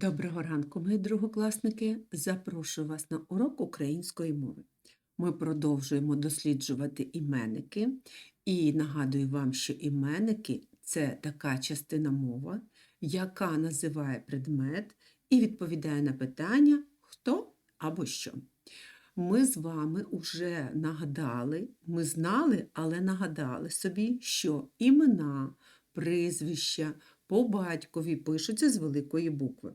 Доброго ранку, мої другокласники! Запрошую вас на урок української мови. Ми продовжуємо досліджувати іменники, і нагадую вам, що іменники це така частина мови, яка називає предмет і відповідає на питання хто або що. Ми з вами вже нагадали, ми знали, але нагадали собі, що імена, прізвища по батькові пишуться з великої букви.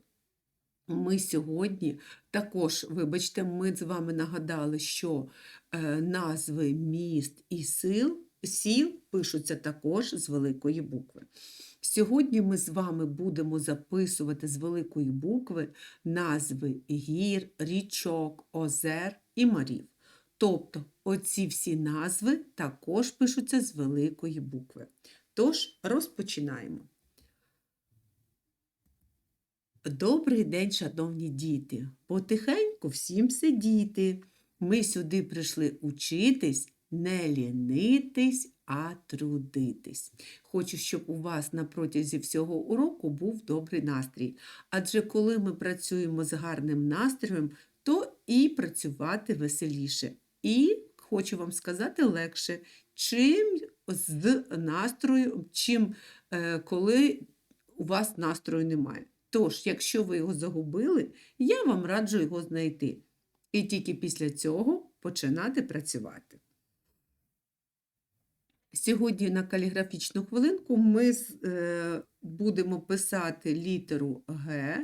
Ми сьогодні також, вибачте, ми з вами нагадали, що е, назви міст і сил, сіл пишуться також з великої букви. Сьогодні ми з вами будемо записувати з великої букви назви гір, річок, озер і морів. Тобто оці всі назви також пишуться з великої букви. Тож розпочинаємо. Добрий день, шановні діти! Потихеньку всім сидіти. Ми сюди прийшли учитись, не лінитись, а трудитись. Хочу, щоб у вас на протязі всього уроку був добрий настрій. Адже коли ми працюємо з гарним настроєм, то і працювати веселіше. І хочу вам сказати легше, чим з настрою, чим е, коли у вас настрою немає. Тож, якщо ви його загубили, я вам раджу його знайти. І тільки після цього починати працювати. Сьогодні на каліграфічну хвилинку ми е, будемо писати літеру Г.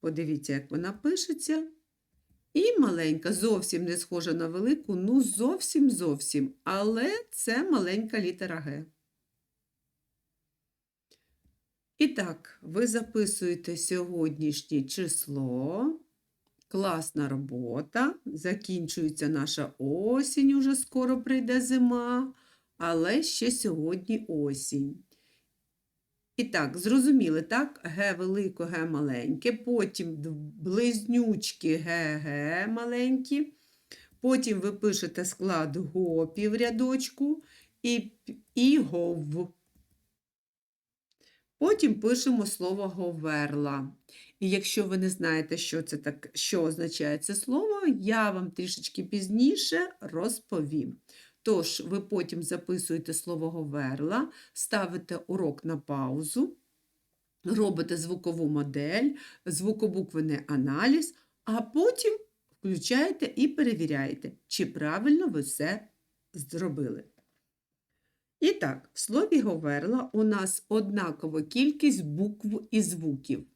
Подивіться, як вона пишеться. І маленька, зовсім не схожа на велику, ну зовсім зовсім. Але це маленька літера Г. І так, ви записуєте сьогоднішнє число. Класна робота. Закінчується наша осінь, уже скоро прийде зима, але ще сьогодні осінь. І так, зрозуміли, так? Г велике, Г маленьке, потім близнючки ГГ маленькі. Потім ви пишете склад ГОПі в рядочку і, і ГОВ. Потім пишемо слово говерла. І якщо ви не знаєте, що це так, що означає це слово, я вам трішечки пізніше розповім. Тож, ви потім записуєте слово говерла, ставите урок на паузу, робите звукову модель, звукобуквений аналіз, а потім включаєте і перевіряєте, чи правильно ви все зробили. І так, в слові говерла у нас однакова кількість букв і звуків.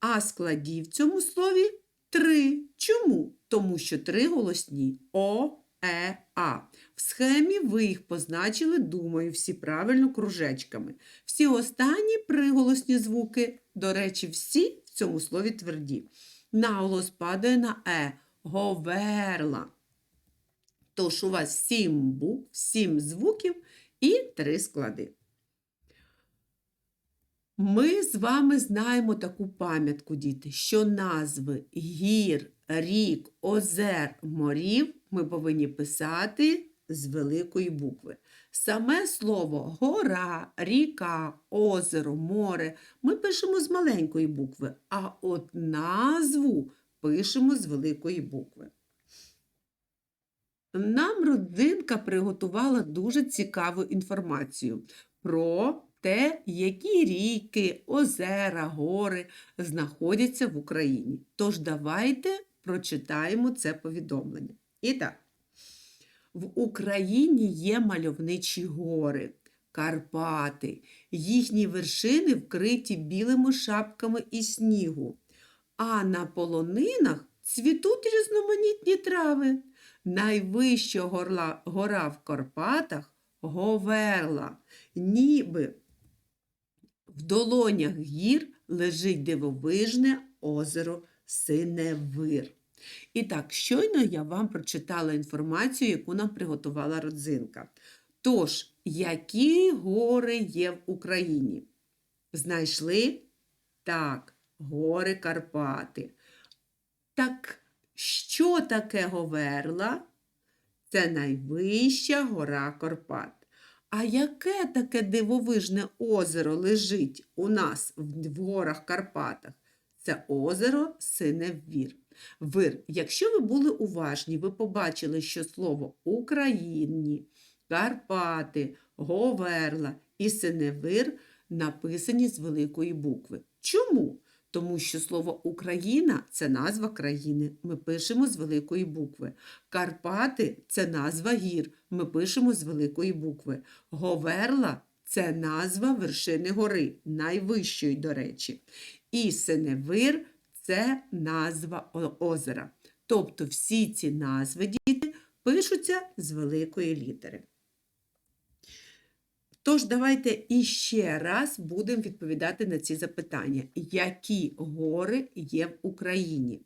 А складів в цьому слові три. Чому? Тому що три голосні О, Е, А. В схемі ви їх позначили, думаю, всі правильно кружечками. Всі останні приголосні звуки, до речі, всі в цьому слові тверді. Наголос падає на Е. Говерла. Тож у вас сім букв, сім звуків і три склади. Ми з вами знаємо таку пам'ятку, діти, що назви гір, рік, озер, морів ми повинні писати з великої букви. Саме слово гора, ріка, озеро, море ми пишемо з маленької букви, а от назву пишемо з великої букви. Нам родзинка приготувала дуже цікаву інформацію про те, які ріки, озера, гори знаходяться в Україні. Тож давайте прочитаємо це повідомлення. І так, в Україні є мальовничі гори, Карпати, їхні вершини вкриті білими шапками і снігу, а на полонинах цвітуть різноманітні трави. Найвища горла, гора в Карпатах Говерла, ніби в долонях гір лежить дивовижне озеро Синевир. І так, щойно я вам прочитала інформацію, яку нам приготувала родзинка. Тож, які гори є в Україні? Знайшли? Так, гори Карпати. Так, що таке Говерла? Це найвища гора Карпат. А яке таке дивовижне озеро лежить у нас в горах Карпатах? це озеро Синевір. Вир. Якщо ви були уважні, ви побачили, що слово Україні, Карпати, Говерла і Синевир написані з великої букви. Чому? Тому що слово Україна це назва країни. Ми пишемо з великої букви. Карпати це назва гір. Ми пишемо з великої букви. Говерла це назва вершини гори, найвищої, до речі. І Синевир це назва озера. Тобто всі ці назви діти пишуться з великої літери. Тож, давайте іще раз будемо відповідати на ці запитання. Які гори є в Україні?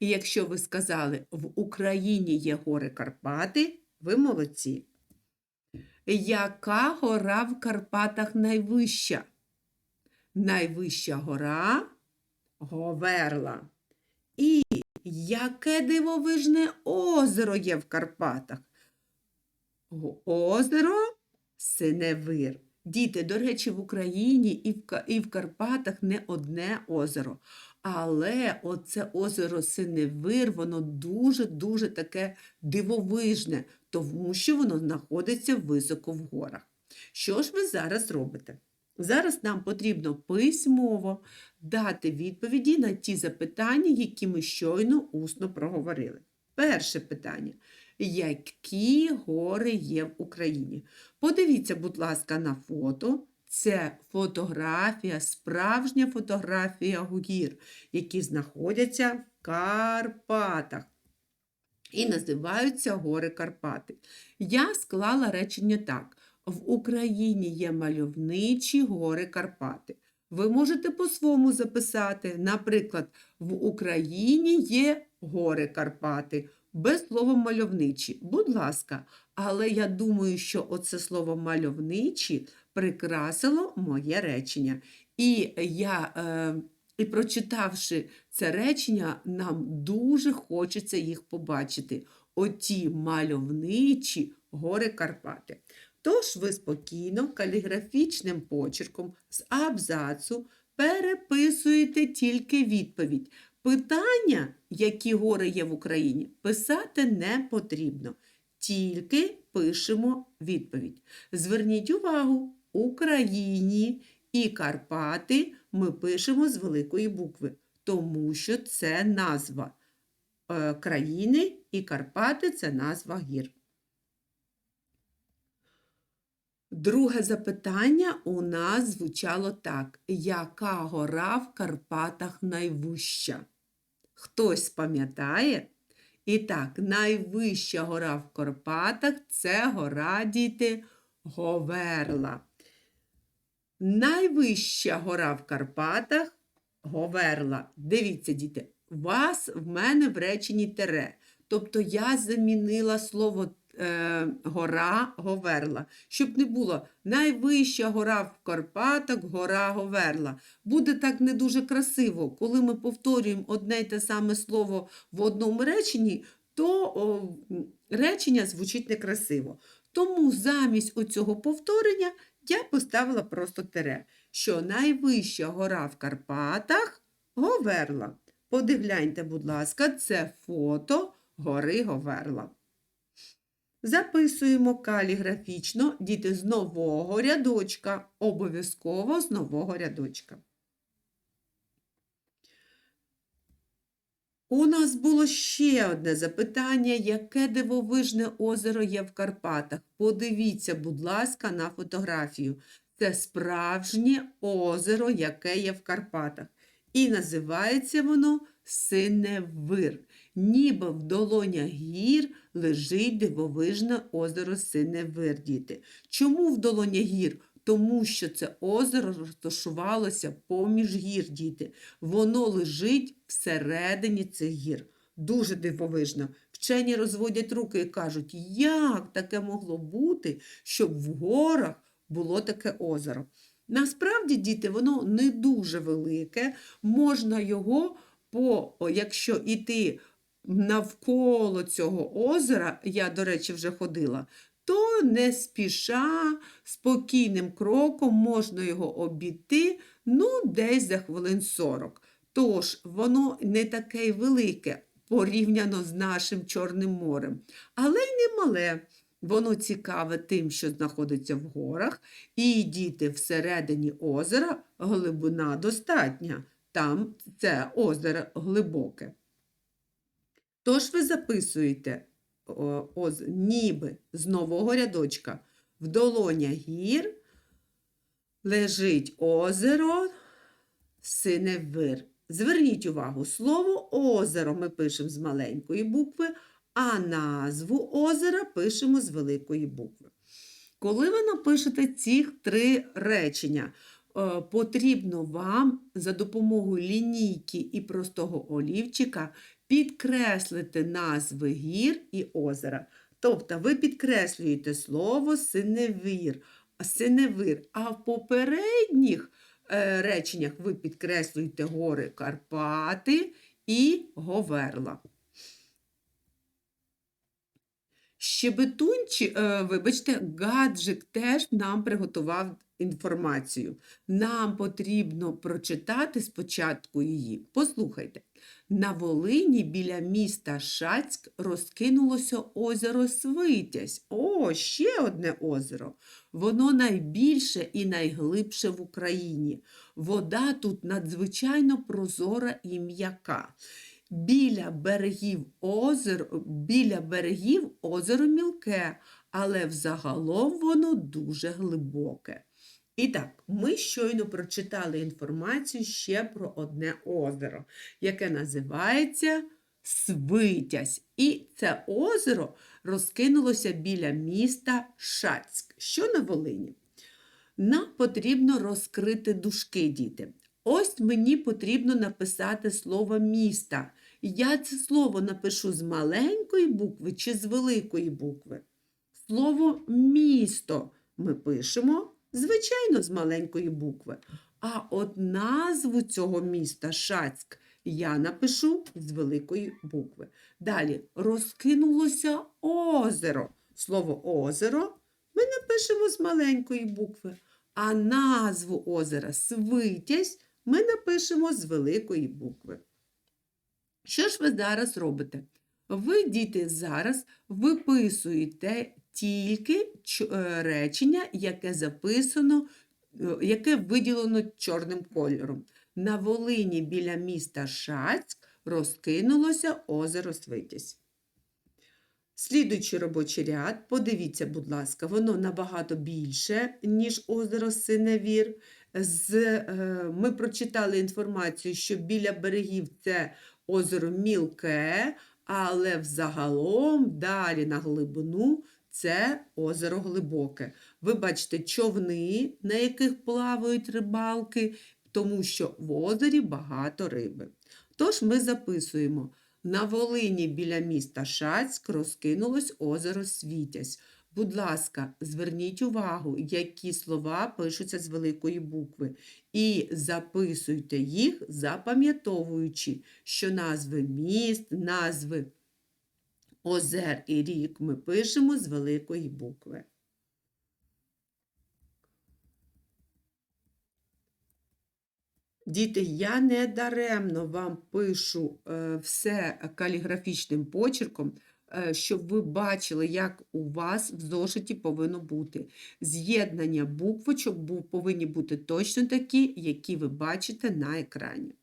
І якщо ви сказали, в Україні є гори Карпати, ви молодці. Яка гора в Карпатах найвища? Найвища гора Говерла. І яке дивовижне озеро є в Карпатах? Озеро Синевир. Діти, до речі, в Україні і в, Карпатах не одне озеро. Але оце озеро Синевир, воно дуже-дуже таке дивовижне, тому що воно знаходиться високо в горах. Що ж ви зараз робите? Зараз нам потрібно письмово дати відповіді на ті запитання, які ми щойно усно проговорили. Перше питання. Які гори є в Україні? Подивіться, будь ласка, на фото. Це фотографія, справжня фотографія гір, які знаходяться в Карпатах. І називаються гори Карпати. Я склала речення так: в Україні є мальовничі гори Карпати. Ви можете по-своєму записати, наприклад, в Україні є гори Карпати, без слова мальовничі. Будь ласка, але я думаю, що оце слово мальовничі прикрасило моє речення. І я, е, і прочитавши це речення, нам дуже хочеться їх побачити. Оті мальовничі гори Карпати. Тож ви спокійно, каліграфічним почерком з абзацу переписуєте тільки відповідь. Питання, які гори є в Україні, писати не потрібно. Тільки пишемо відповідь. Зверніть увагу, Україні і Карпати ми пишемо з великої букви, тому що це назва е, країни і Карпати це назва гір. Друге запитання у нас звучало так: Яка гора в Карпатах найвища? Хтось пам'ятає? І так, найвища гора в Карпатах це гора діти Говерла. Найвища гора в Карпатах Говерла. Дивіться, діти, вас в мене в реченні тере. Тобто я замінила слово е, гора Говерла, щоб не було найвища гора в Карпатах, гора Говерла. Буде так не дуже красиво, коли ми повторюємо одне й те саме слово в одному реченні, то о, речення звучить некрасиво. Тому замість оцього повторення я поставила просто тере, що найвища гора в Карпатах Говерла. Подивляйте, будь ласка, це фото гори Говерла. Записуємо каліграфічно діти з нового рядочка. Обов'язково з нового рядочка. У нас було ще одне запитання, яке дивовижне озеро є в Карпатах. Подивіться, будь ласка, на фотографію. Це справжнє озеро, яке є в Карпатах. І називається воно Синевир. Ніби в долонях гір лежить дивовижне озеро Синевир, діти. Чому в долонях гір? Тому що це озеро розташувалося поміж гір, діти. Воно лежить всередині цих гір. Дуже дивовижно. Вчені розводять руки і кажуть, як таке могло бути, щоб в горах було таке озеро. Насправді, діти, воно не дуже велике, можна його, по, якщо йти навколо цього озера, я, до речі, вже ходила, то не спіша, спокійним кроком можна його обійти, ну, десь за хвилин 40. Тож, воно не таке велике порівняно з нашим Чорним морем, але й не мале. Воно цікаве тим, що знаходиться в горах, і діти всередині озера глибина достатня. Там це озеро глибоке. Тож ви записуєте о, оз, ніби з нового рядочка. В долоня гір лежить озеро Синевир. Зверніть увагу, слово озеро ми пишемо з маленької букви, а назву озера пишемо з великої букви. Коли ви напишете ці три речення, е, потрібно вам за допомогою лінійки і простого олівчика підкреслити назви гір і озера. Тобто ви підкреслюєте слово синевір, синевир, а в попередніх е, реченнях ви підкреслюєте гори Карпати і Говерла. Щебетунчі, е, вибачте, гаджик теж нам приготував інформацію. Нам потрібно прочитати спочатку її. Послухайте. На Волині біля міста Шацьк розкинулося озеро Свитязь. О, ще одне озеро. Воно найбільше і найглибше в Україні. Вода тут надзвичайно прозора і м'яка. Біля берегів озер, біля берегів озеро мілке, але взагалом воно дуже глибоке. І так, ми щойно прочитали інформацію ще про одне озеро, яке називається Свитязь. І це озеро розкинулося біля міста Шацьк, що на Волині. Нам потрібно розкрити дужки, діти. Ось мені потрібно написати слово міста. Я це слово напишу з маленької букви чи з великої букви. Слово місто ми пишемо, звичайно, з маленької букви. А от назву цього міста Шацьк я напишу з великої букви. Далі розкинулося озеро. Слово озеро ми напишемо з маленької букви. А назву озера Свитязь ми напишемо з великої букви. Що ж ви зараз робите? Ви, діти, зараз виписуєте тільки е, речення, яке записано, е, яке виділено чорним кольором. На Волині біля міста Шацьк розкинулося озеро Свитязь. Слідуючий робочий ряд, подивіться, будь ласка, воно набагато більше, ніж озеро Синевір. З, е, Ми прочитали інформацію, що біля берегів це озеро мілке, але взагалом далі на глибину це озеро глибоке. Ви бачите човни, на яких плавають рибалки, тому що в озері багато риби. Тож ми записуємо. На Волині біля міста Шацьк розкинулось озеро Світязь. Будь ласка, зверніть увагу, які слова пишуться з великої букви. І записуйте їх, запам'ятовуючи, що назви міст, назви озер і рік ми пишемо з великої букви. Діти, я не даремно вам пишу е, все каліграфічним почерком, е, щоб ви бачили, як у вас в зошиті повинно бути. З'єднання буквочок повинні бути точно такі, які ви бачите на екрані.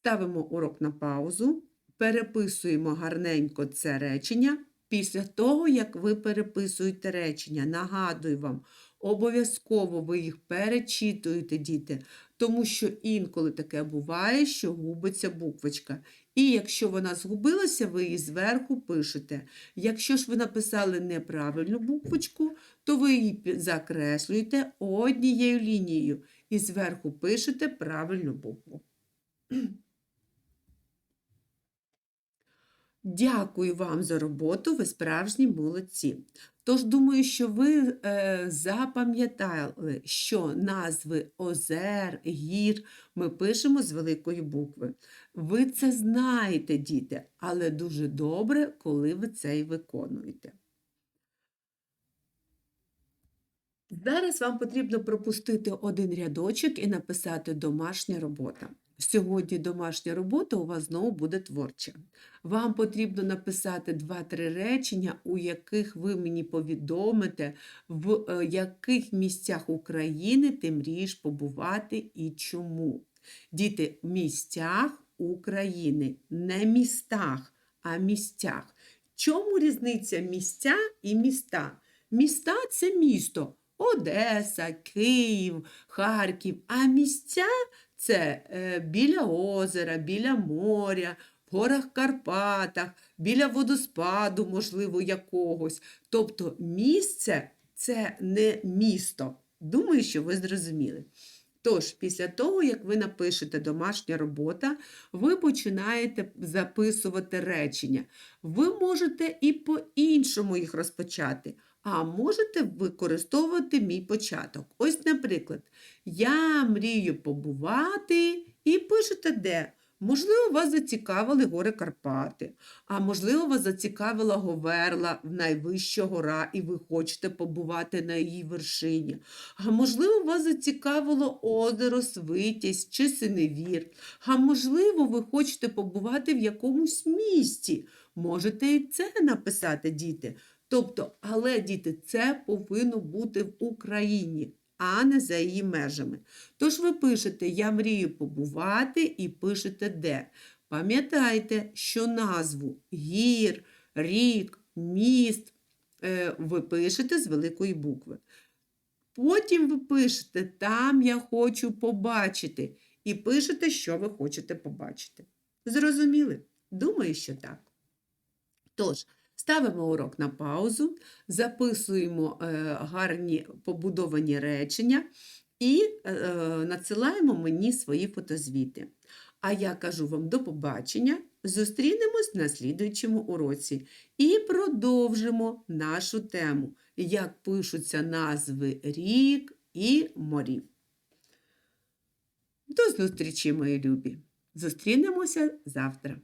Ставимо урок на паузу, переписуємо гарненько це речення. Після того, як ви переписуєте речення, нагадую вам, обов'язково ви їх перечитуєте, діти, тому що інколи таке буває, що губиться буквочка. І якщо вона згубилася, ви її зверху пишете. Якщо ж ви написали неправильну буквочку, то ви її закреслюєте однією лінією і зверху пишете правильну букву. Дякую вам за роботу, ви справжні молодці. Тож, думаю, що ви е, запам'ятали, що назви озер, гір ми пишемо з великої букви. Ви це знаєте, діти, але дуже добре, коли ви це і виконуєте. Зараз вам потрібно пропустити один рядочок і написати домашня робота. Сьогодні домашня робота у вас знову буде творча. Вам потрібно написати 2-3 речення, у яких ви мені повідомите, в е, яких місцях України ти мрієш побувати і чому. Діти, в місцях України, не містах, а місцях. Чому різниця місця і міста? Міста це місто. Одеса, Київ, Харків, а місця це е, біля озера, біля моря, в горах Карпатах, біля водоспаду, можливо, якогось. Тобто місце це не місто. Думаю, що ви зрозуміли. Тож, після того, як ви напишете домашня робота, ви починаєте записувати речення. Ви можете і по-іншому їх розпочати, а можете використовувати мій початок. Ось, наприклад, я мрію побувати і пишете де. Можливо, вас зацікавили гори Карпати, а можливо, вас зацікавила Говерла, найвища гора, і ви хочете побувати на її вершині. А можливо, вас зацікавило озеро Свитязь чи Синевір. А можливо, ви хочете побувати в якомусь місті. Можете і це написати, діти. Тобто, але діти, це повинно бути в Україні, а не за її межами. Тож ви пишете Я мрію побувати і пишете де. Пам'ятайте, що назву гір, рік, міст е, ви пишете з великої букви. Потім ви пишете Там я хочу побачити. І пишете, що ви хочете побачити. Зрозуміли? Думаю, що так. Тож, ставимо урок на паузу, записуємо е, гарні побудовані речення і е, надсилаємо мені свої фотозвіти. А я кажу вам до побачення. Зустрінемось на слідуючому уроці і продовжимо нашу тему, як пишуться назви рік і морів. До зустрічі, мої любі! Зустрінемося завтра.